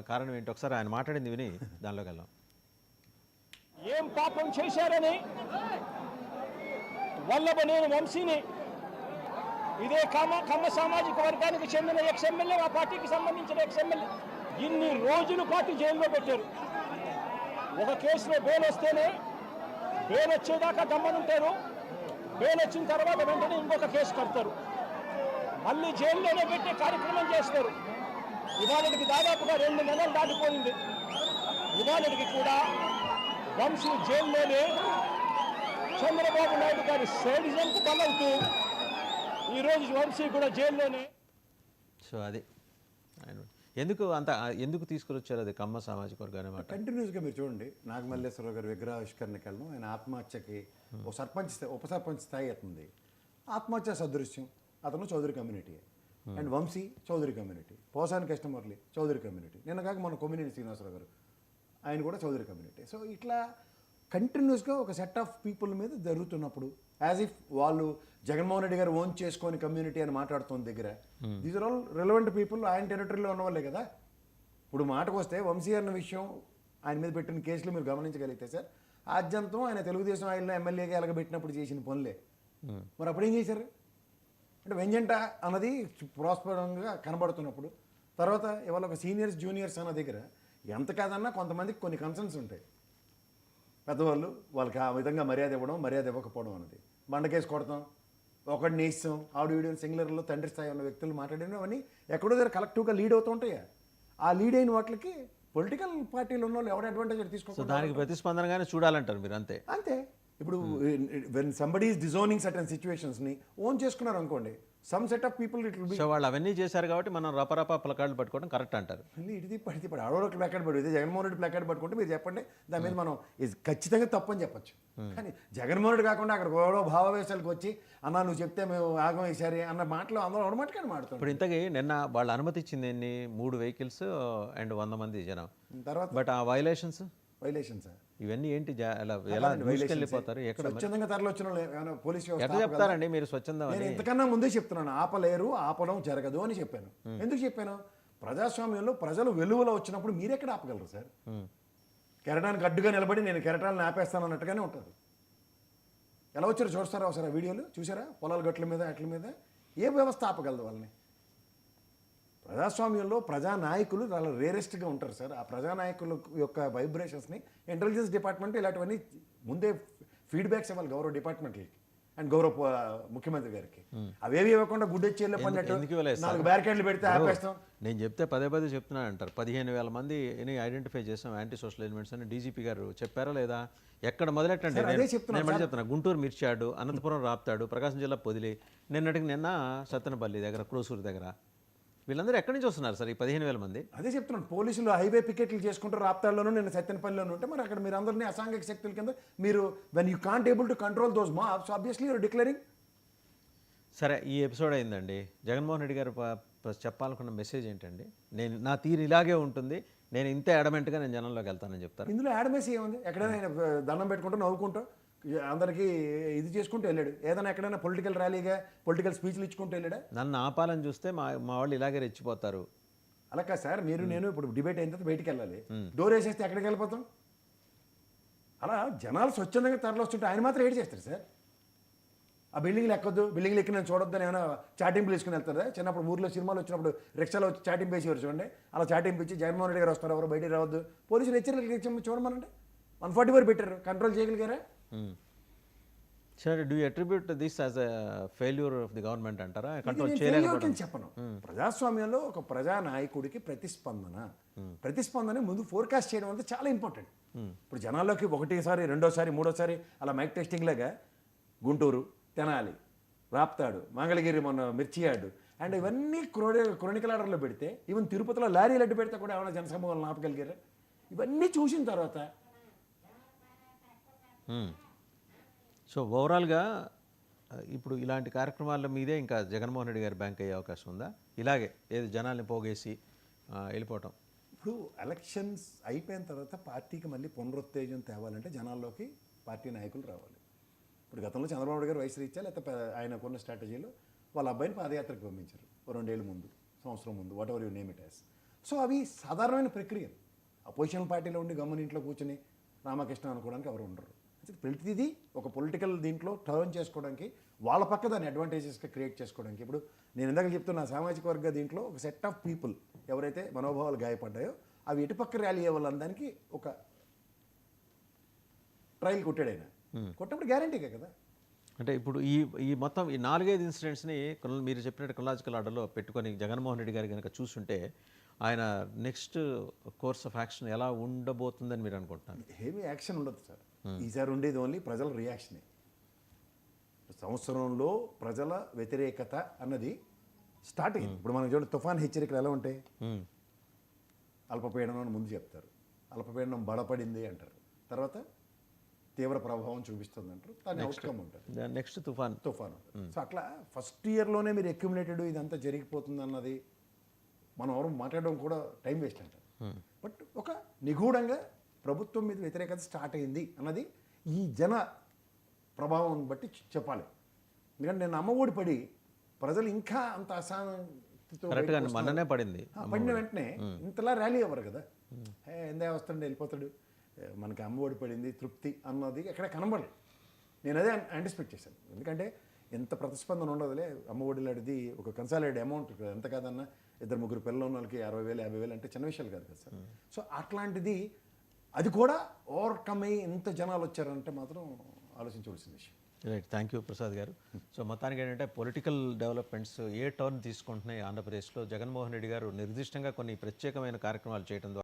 కారణం ఏంటి? ఒకసారి ఆయన మాట్లాడింది విని దానిలోకి వెళ్దాం. ఏం పాపం చేశారని? వల్లభనేని వంశీని. ఇదే కమ కమ్మ సామాజిక వర్గానికి చెందిన ఎక్స్ఎమ్మెల్యే ఆ పార్టీకి సంబంధించిన ఎక్స్ఎమ్మెల్యే. ఇన్ని రోజుల పాటు జైల్లో పెట్టారు. ఒక కేసులో బెయిల్ వస్తేనే బెయిల్ వచ్చేదాకా దమ్మనుంటారు బెయిల్ వచ్చిన తర్వాత వెంటనే ఇంకొక కేసు కడతారు. మళ్ళీ జైల్లోనే పెట్టే కార్యక్రమం చేస్తారు. ఇవాళకి దాదాపుగా రెండు నెలలు దాటిపోయింది. ఇవాళకి కూడా వంశీ జైల్లోనే చంద్రబాబు నాయుడు గారి సైడిజంకు బలవుతూ ఈరోజు వంశీ కూడా జైల్లోనే. సో అది. ఆయన ఎందుకు అంత ఎందుకు తీసుకురొచ్చారు అది కమ్మ సామాజిక వర్గం అనమాట కంటిన్యూస్గా మీరు చూడండి నాగమల్లేశ్వరరావు గారి విగ్రహావిష్కరణకి వెళ్ళడం ఆయన ఆత్మహత్యకి ఓ సర్పంచ్ ఉప సర్పంచ్ స్థాయి అవుతుంది ఆత్మహత్య సదృశ్యం. అతను Chowdary community and Vamsi Chowdary community Posani Krishnamurali Chowdary community నిన్న కాక మన కొమ్మినేని శ్రీనివాసరావు గారు ఆయన కూడా చౌదరి కమ్యూనిటీ. సో ఇట్లా కంటిన్యూస్గా ఒక సెట్ ఆఫ్ పీపుల్ మీద జరుగుతున్నప్పుడు యాజ్ ఇఫ్ వాళ్ళు జగన్మోహన్ రెడ్డి గారు ఓన్ చేసుకొని కమ్యూనిటీ అని మాట్లాడుతున్న దగ్గర these are all relevant people ఆయన టెరిటరీలో ఉన్న వాళ్ళే కదా. ఇప్పుడు మాటకు వస్తే వంశీ అన్న విషయం ఆయన మీద పెట్టిన కేసులు మీరు గమనించగలిగితే సార్ ఆద్యంతం ఆయన తెలుగుదేశం ఆయనలో ఎమ్మెల్యేగా ఎలగబెట్టినప్పుడు చేసిన పనులే. మరి అప్పుడు ఏం చేశారు? అంటే వెంజంట అన్నది ప్రోస్పరంగా కనబడుతున్నప్పుడు తర్వాత ఇవాళ ఒక సీనియర్స్ జూనియర్స్ అన్న దగ్గర ఎంత కాదన్నా కొంతమందికి కొన్ని కన్సర్న్స్ ఉంటాయి. పెద్దవాళ్ళు వాళ్ళకి ఆ విధంగా మర్యాద ఇవ్వడం మర్యాద ఇవ్వకపోవడం అన్నది. బండకేసి కొడతాం ఒకటి నేస్తాం ఆడియో వీడియో సింగులర్లో తండ్రి స్థాయి ఉన్న వ్యక్తులు మాట్లాడిన అవన్నీ ఎక్కడో దగ్గర కలెక్టివ్గా లీడ్ అవుతూ ఉంటాయా? ఆ లీడ్ అయిన వాటికి పొలిటికల్ పార్టీలు ఉన్న వాళ్ళు ఎవరు అడ్వాంటేజ్ సో తీసుకోవాలి దానికి ప్రతిస్పందనగానే చూడాలంటారు మీరు అంతే. అంతే. ఇప్పుడు when somebody is designing certain సిచ్యువేషన్స్ని own చేసుకున్నారు అనుకోండి some set of people it be so వాళ్ళు అవన్నీ చేశారు కాబట్టి మనం రపరప ప్లకార్డులు పట్టుకోవడం కరెక్ట్ అంటారు. తిప్పి అటు తిప్పాడు ఆడవాళ్ళకి ప్లాకార్డ్ పడి జగన్మోహన్ రెడ్డి ప్లాకార్డ్ పట్టుకుంటే మీరు చెప్పండి దాని మీద మనం ఇది ఖచ్చితంగా తప్పు అని చెప్పొచ్చు కానీ జగన్మోహన్ రెడ్డి కాకుండా అక్కడ గొడవ భావవేశాలకు వచ్చి అన్న నువ్వు చెప్తే మేము ఆగం వేసారి అన్న మాటలు అందరూ అవడమాటకాన్ని మాడుతాం ఇప్పుడు ఇంతకీ నిన్న వాళ్ళు అనుమతి ఇచ్చింది ఎన్ని? మూడు వెహికల్స్ అండ్ వంద మంది జనం. తర్వాత బట్ ఆ వైలేషన్స్ వైలేషన్ సార్ ఇవన్నీ ఏంటి ఎలా ఎలా వెళ్ళిపోతారు ఎక్కడ మరి? స్వచ్ఛందంగా తరలి వచ్చిన ఏమైనా పోలీస్ ఎట్లా చెప్తారండి మీరు స్వచ్ఛందం నేను ఇంతకన్నా ముందే చెప్తున్నాను ఆపలేరు ఆపడం జరగదు అని చెప్పాను. ఎందుకు చెప్పాను? ప్రజాస్వామ్యంలో ప్రజలు వెలువలో వచ్చినప్పుడు మీరెక్కడ ఆపగలరు సార్? కెరటానికి అడ్డుగా నిలబడి నేను కెరటాలను ఆపేస్తాను అన్నట్టుగానే ఉంటుంది. ఎలా వచ్చారో చూస్తారా ఒకసారి వీడియోలు? చూసారా? పొలాల గట్ల మీద అట్ల మీద? ఏ వ్యవస్థ ఆపగలదు వాళ్ళని? ప్రజాస్వామ్యంలో ప్రజానాయకులు చాలా రేరెస్ట్గా ఉంటారు సార్. ఆ ప్రజానాయకుల యొక్క వైబ్రేషన్స్ని ఇంటెలిజెన్స్ డిపార్ట్మెంట్ ఇలాంటివన్నీ ముందే ఫీడ్బ్యాక్స్ ఇవ్వాలి గౌరవ డిపార్ట్మెంట్లకి అండ్ గౌరవ ముఖ్యమంత్రి గారికి. అవేవి ఇవ్వకుండా గుడ్డెచ్చేళ్ళు పడినట్టు? నాలుగు బ్యారికేడ్లు పెడితే ఆపేస్తాం. నేను చెప్తే పదే పదే చెప్తున్నాను అంటారు పదిహేను వేల మంది ఐడెంటిఫై చేసాం యాంటీ సోషల్ ఎలిమెంట్స్ అని డీజీపీ గారు చెప్పారా లేదా? ఎక్కడ మొదలెట్టండి? నేను మళ్ళీ చెప్తున్నా. గుంటూరు మిర్చాడు అనంతపురం రాప్తాడు ప్రకాశం జిల్లా పొదిలి నిన్నటికి నిన్న సత్తెనపల్లి దగ్గర క్రోసూరు దగ్గర వీళ్ళందరూ ఎక్కడి నుంచి వస్తున్నారు సార్ ఈ పదిహేను వేల మంది? అదే చెప్తున్నాను. పోలీసులు హైవే పికెట్లు చేసుకుంటారు రాప్తాల్లోనూ నేను సత్యనపల్లిలోనూ ఉంటే మరి అక్కడ మీరు అందరినీ అసాంఘిక శక్తుల కింద మీరు when you can't able to control those mobs obviously your declaring సరే ఈ ఎపిసోడ్ అయిందండి. జగన్మోహన్ రెడ్డి గారు చెప్పాలనుకున్న మెసేజ్ ఏంటండి? నేను నా తీరు ఇలాగే ఉంటుంది నేను ఇంతే అడమెంట్గా నేను జనంలోకి వెళ్తానని చెప్తాను ఇందులో యాడమేసి ఏముంది? ఎక్కడైనా దండం పెట్టుకుంటూ నవ్వుకుంటూ అందరికీ ఇది చేసుకుంటూ వెళ్ళాడు. ఏదైనా ఎక్కడైనా పొలిటికల్ ర్యాలీగా పొలిటికల్ స్పీచ్లు ఇచ్చుకుంటూ వెళ్ళాడా? నన్ను ఆపాలని చూస్తే మా మా వాళ్ళు ఇలాగే రెచ్చిపోతారు. అలా కాదు సార్ మీరు నేను ఇప్పుడు డిబేట్ అయిన తర్వాత బయటికి వెళ్ళాలి. డోర్ వేసేస్తే ఎక్కడికి వెళ్ళిపోతాం? అలా జనాలు స్వచ్ఛందంగా తరలి వస్తుంటే ఆయన మాత్రం ఏడు చేస్తారు సార్. ఆ బిల్డింగ్లు ఎక్కొద్దు బిల్డింగ్లు ఎక్కి నేను చూడొద్దని ఏమైనా చాటింపులు వేసుకుని వెళ్తారా? చిన్నప్పుడు ఊర్లో సినిమాలు వచ్చినప్పుడు రిక్షాలో వచ్చి చాటింపు వేసేవారు చూడండి. అలా చాటింపు ఇచ్చి జగన్మోహన్ రెడ్డి గారు వస్తారు ఎవరు బయటికి రావద్దు. పోలీసులు హెచ్చరికలు చూడమనండి. వన్ ఫార్టీ ఫోర్ పెట్టారు. Control చేయగలిగారా? Do attribute this as a failure of the government అంటారా? కంట్రోల్ చేయలేకపోవడం. చెప్పను. ప్రజాస్వామ్యంలో ఒక ప్రజా నాయకుడికి ప్రతిస్పందన ప్రతిస్పందన ముందు ఫోర్కాస్ట్ చేయడం అనేది చాలా ఇంపార్టెంట్ ఇప్పుడు జనాల్లోకి ఒకటిసారి రెండోసారి మూడోసారి అలా మైక్ టెస్టింగ్ లాగా గుంటూరు తెనాలి రాప్తాడు మంగళగిరి మొన్న మిర్చియాడు. అండ్ ఇవన్నీ క్రోడి క్రోనికల్ ఆర్డర్లో పెడితే ఈవెన్ తిరుపతిలో లారీ లడ్డు పెడితే కూడా ఏమైనా జనసమూహాలను ఆపగలిగారు ఇవన్నీ చూసిన తర్వాత సో ఓవరాల్గా ఇప్పుడు ఇలాంటి కార్యక్రమాల మీదే ఇంకా జగన్మోహన్ రెడ్డి గారి బ్యాంక్ అయ్యే అవకాశం ఉందా? ఇలాగే ఏది జనాల్ని పోగేసి వెళ్ళిపోవటం. ఇప్పుడు ఎలక్షన్స్ అయిపోయిన తర్వాత పార్టీకి మళ్ళీ పునరుత్తేజం తేవాలంటే జనాల్లోకి పార్టీ నాయకులు రావాలి. ఇప్పుడు గతంలో చంద్రబాబు నాయుడు గారు వయసు రీత్యా లేకపోతే ఆయనకున్న స్ట్రాటజీలో వాళ్ళ అబ్బాయిని పాదయాత్రకు పంపించారు. రెండేళ్ళు ముందు సంవత్సరం ముందు whatever you name it as so అవి సాధారణమైన ప్రక్రియలు. అపోజిషన్ పార్టీలో ఉండి గమ్మని ఇంట్లో కూర్చొని రామకృష్ణ అనుకోవడానికి ఎవరు ఉండరు. ప్రతిదీ ఒక పొలిటికల్ దీంట్లో టర్న్ చేసుకోవడానికి వాళ్ళ పక్క దాన్ని అడ్వాంటేజెస్గా క్రియేట్ చేసుకోవడానికి. ఇప్పుడు నేను ఇందాక చెప్తున్నా సామాజిక వర్గ దీంట్లో ఒక సెట్ ఆఫ్ పీపుల్ ఎవరైతే మనోభావాలు గాయపడ్డాయో అవి ఎటుపక్క ర్యాలీ అవ్వాలనడానికి ఒక ట్రయల్ కొట్టాడు ఆయన. కొట్టినప్పుడు గ్యారంటీగా కదా. అంటే ఇప్పుడు ఈ ఈ మొత్తం ఈ నాలుగైదు ఇన్సిడెంట్స్ని మీరు చెప్పినట్టు కొనలాజికల్ ఆర్డర్లో పెట్టుకొని జగన్మోహన్ రెడ్డి గారు కనుక చూస్తుంటే ఆయన నెక్స్ట్ కోర్స్ ఆఫ్ యాక్షన్ ఎలా ఉండబోతుందని మీరు అనుకుంటున్నారు? ఏమీ యాక్షన్ ఉండదు సార్. ఈసారి ఉండేది ఓన్లీ ప్రజల రియాక్షనే సంవత్సరంలో ప్రజల వ్యతిరేకత అన్నది స్టార్ట్ అయింది ఇప్పుడు మనం చూడండి తుఫాన్ హెచ్చరికలు ఎలా ఉంటాయి? మ్మ్. అల్పపీడనం అని ముందు చెప్తారు. అల్పపీడనం బలపడింది అంటారు. తర్వాత తీవ్ర ప్రభావం చూపిస్తుంది అంటారు. దాని అవుట్కమ్ ఉంటుంది. నెక్స్ట్ తుఫాన్. తుఫాను. సో అట్లా ఫస్ట్ ఇయర్లోనే మీరు అక్యుములేటెడ్ ఇదంతా జరిగిపోతుంది అన్నది మనం ఎవరు మాట్లాడడం కూడా టైం వేస్ట్ అంటారు. బట్ ఒక నిగూఢంగా ప్రభుత్వం మీద వ్యతిరేకత స్టార్ట్ అయింది అన్నది ఈ జన ప్రభావం బట్టి చెప్పాలి. ఎందుకంటే నేను అమ్మఒడి పడి ప్రజలు ఇంకా అంత. మొన్ననే పడింది పడిన వెంటనే ఇంతలా ర్యాలీ అవ్వరు కదా. ఎందే వస్తాడు వెళ్ళిపోతాడు. మనకి అమ్మఒడి పడింది తృప్తి అన్నది ఎక్కడ కనబడలేదు నేను అదే యాంటిసిపేట్ చేశాను. ఎందుకంటే ఎంత ప్రతిస్పందన ఉండదులే. అమ్మఒడి లాంటిది ఒక కన్సాలేడ్ అమౌంట్ ఎంత కాదన్నా? ఇద్దరు ముగ్గురు పిల్లలు ఉన్న వాళ్ళకి అరవై వేలు యాభై వేలు అంటే చిన్న విషయాలు కాదు కదా సార్. సో అట్లాంటిది అది కూడా ఓవర్కమ్ అయ్యి ఇంత జనాలు వచ్చారంటే మాత్రం ఆలోచించవలసిన విషయం. రైట్ థ్యాంక్ యూ ప్రసాద్ గారు. సో మొత్తానికి ఏంటంటే పొలిటికల్ డెవలప్మెంట్స్ ఏ టర్న్ తీసుకుంటున్నాయి ఆంధ్రప్రదేశ్లో? జగన్మోహన్ రెడ్డి గారు నిర్దిష్టంగా కొన్ని ప్రత్యేకమైన కార్యక్రమాలు చేయడం ద్వారా